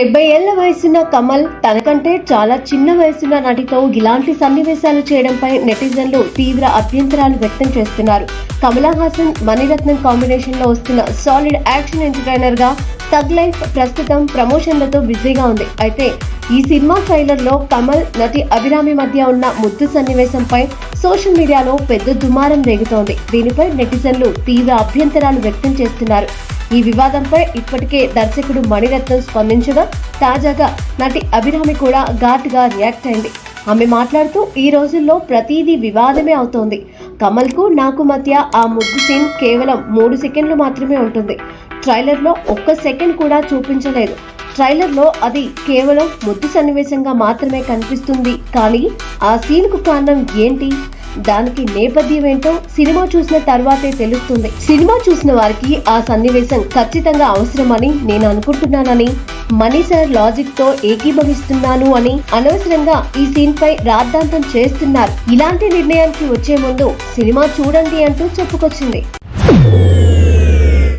డెబ్బై ఏళ్ళ వయసున్న కమల్ తనకంటే చాలా చిన్న వయసున్న నటితో ఇలాంటి సన్నివేశాలు చేయడంపై నెటిజన్లు తీవ్ర అభ్యంతరాలు వ్యక్తం చేస్తున్నారు. కమలా హాసన్ మణిరత్నం కాంబినేషన్లో వస్తున్న సాలిడ్ యాక్షన్ ఎంటర్టైనర్గా తగ్ లైఫ్ ప్రస్తుతం ప్రమోషన్లతో బిజీగా ఉంది. అయితే ఈ సినిమా ట్రైలర్లో కమల్ నటి అభిరామి మధ్య ఉన్న ముద్దు సన్నివేశంపై సోషల్ మీడియాలో పెద్ద దుమారం రేగుతోంది. దీనిపై నెటిజన్లు తీవ్ర అభ్యంతరాలు వ్యక్తం చేస్తున్నారు. ఈ వివాదంపై ఇప్పటికే దర్శకుడు మణిరత్నం స్పందించగా తాజాగా నటి అభిరామి కూడా ఘాటుగా రియాక్ట్ అయింది. ఆమె మాట్లాడుతూ ఈ రోజుల్లో ప్రతిదీ వివాదమే అవుతోంది. కమల్కు నాకు మధ్య ఆ ముద్దు సీన్ కేవలం మూడు సెకండ్లు మాత్రమే ఉంటుంది. ట్రైలర్లో ఒక్క సెకండ్ కూడా చూపించలేదు. ట్రైలర్లో అది కేవలం ముద్దు సన్నివేశంగా మాత్రమే కనిపిస్తుంది. కానీ ఆ సీన్కు కారణం ఏంటి? దానికి నేపథ్యం ఏంటో సినిమా చూసిన తర్వాతే తెలుస్తుంది. సినిమా చూసిన వారికి ఆ సన్నివేశం ఖచ్చితంగా అవసరమని నేను అనుకుంటున్నానని మనీ సార్ లాజిక్తో ఏకీభవిస్తున్నాను అని అనవసరంగా ఈ సీన్ పై రాద్ధాంతం చేస్తున్నారు. ఇలాంటి నిర్ణయానికి వచ్చే ముందు సినిమా చూడండి అంటూ చెప్పుకొచ్చింది.